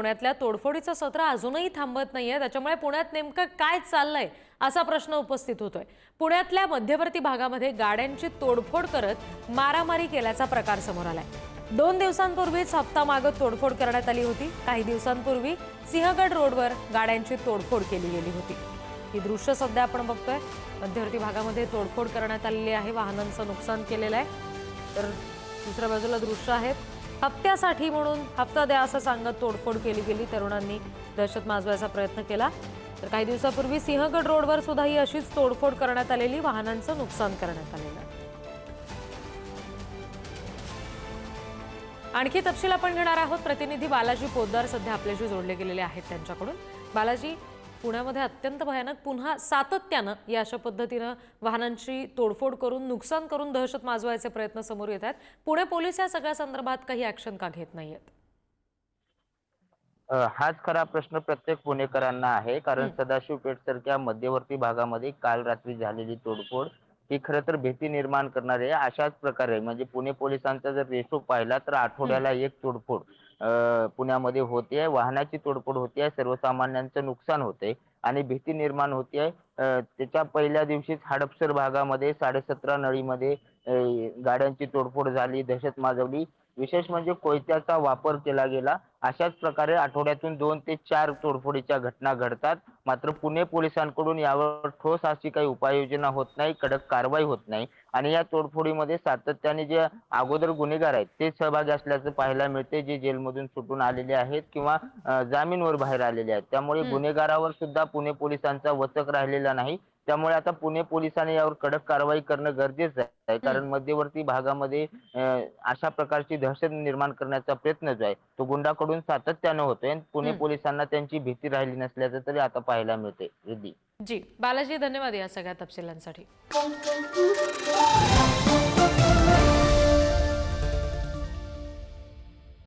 पुण्यातल्या तोडफोडीचं सत्र अजूनही थांबत नाहीये. त्याच्यामुळे पुण्यात नेमकं काय चाललंय असा प्रश्न उपस्थित होतोय. पुण्यातल्या मध्यवर्ती भागामध्ये गाड्यांची तोडफोड करत मारामारी केल्याचा प्रकार समोर आलाय. दोन दिवसांपूर्वीच हप्ता मागत तोडफोड करण्यात आली होती. काही दिवसांपूर्वी सिंहगड रोडवर गाड्यांची तोडफोड केली गेली होती. ही दृश्य सध्या आपण बघतोय. मध्यवर्ती भागामध्ये तोडफोड करण्यात आलेली आहे. वाहनांचं नुकसान केलेलं आहे. तर दुसऱ्या बाजूला दृश्य आहेत. हप्त्यासाठी म्हणून हप्ता द्या असं सांगत तोडफोड केली गेली. तरुणांनी दहशत माजवायचा प्रयत्न केला. तर काही दिवसापूर्वी सिंहगड रोडवर सुद्धा ही अशीच तोडफोड करण्यात आलेली. वाहनांचं नुकसान करण्यात आलेलं. आणखी तपशील आपण घेणार आहोत. प्रतिनिधी बालाजी पोद्दार सध्या आपल्याशी जोडले गेलेले आहेत त्यांच्याकडून. बालाजी पुण्यामध्ये अत्यंत भयानक पुन्हा सातत्यानं या अशा पद्धतीनं वाहनांची तोडफोड करून नुकसान करून दहशत माजवायचे प्रयत्न समोर येत आहेत. पुणे पोलीस या सगळ्या संदर्भात काही ऍक्शन का घेत नाहीयेत? हाच खरा प्रश्न प्रत्येक पुणेकरांना आहे. कारण सदाशिव पेठ सारख्या मध्यवर्ती भागामध्ये काल रात्री झालेली तोडफोड ही खरं तर भीती निर्माण करणारी आहे. अशाच प्रकारे म्हणजे पुणे पोलिसांचा जर रेशो पाहिला तर आठवड्याला एक तोडफोड. अ, पुण्यामध्ये होते वाहनाची तोडफोड होते आहे सर्वसामान्यांचं नुकसान होते आणि भीती निर्माण होते त्याच्या पहिल्या दिवशीच हडपसर भागामध्ये साडेसतरा नळीमध्ये गाड्यांची तोडफोड झाली दहशत माजवली. विशेष म्हणजे कोयत्याचा वापर केला गेला. अशाच प्रकारे आठवड्यातून दोन ते चार तोडफोडीच्या घटना घडतात. मात्र पुणे पोलिसांकडून यावर ठोस अशी काही उपाययोजना होत नाही कडक कारवाई होत नाही. आणि या तोडफोडीमध्ये सातत्याने जे अगोदर गुन्हेगार आहेत ते सहभागी असल्याचं पाहायला मिळते. जे जेलमधून सुटून आलेले आहेत किंवा जामीनवर बाहेर आलेले आहेत. त्यामुळे गुन्हेगारावर सुद्धा पुणे पोलिसांचा वचक राहिलेला नाही. त्यामुळे आता पुणे पोलिसांनी यावर कडक कारवाई करणं गरजेचं आहे. कारण मध्यवर्ती भागामध्ये अ, अशा प्रकारची दहशत निर्माण करण्याचा प्रयत्न जो आहे तो गुंडाकडून सातत्यानं होतोय आणि पुणे पोलिसांना त्यांची भीती राहिली नसल्याचं तरी आता पाहायला मिळते रिद्धी जी बालाजी धन्यवाद या सगळ्या तपशिलांसाठी.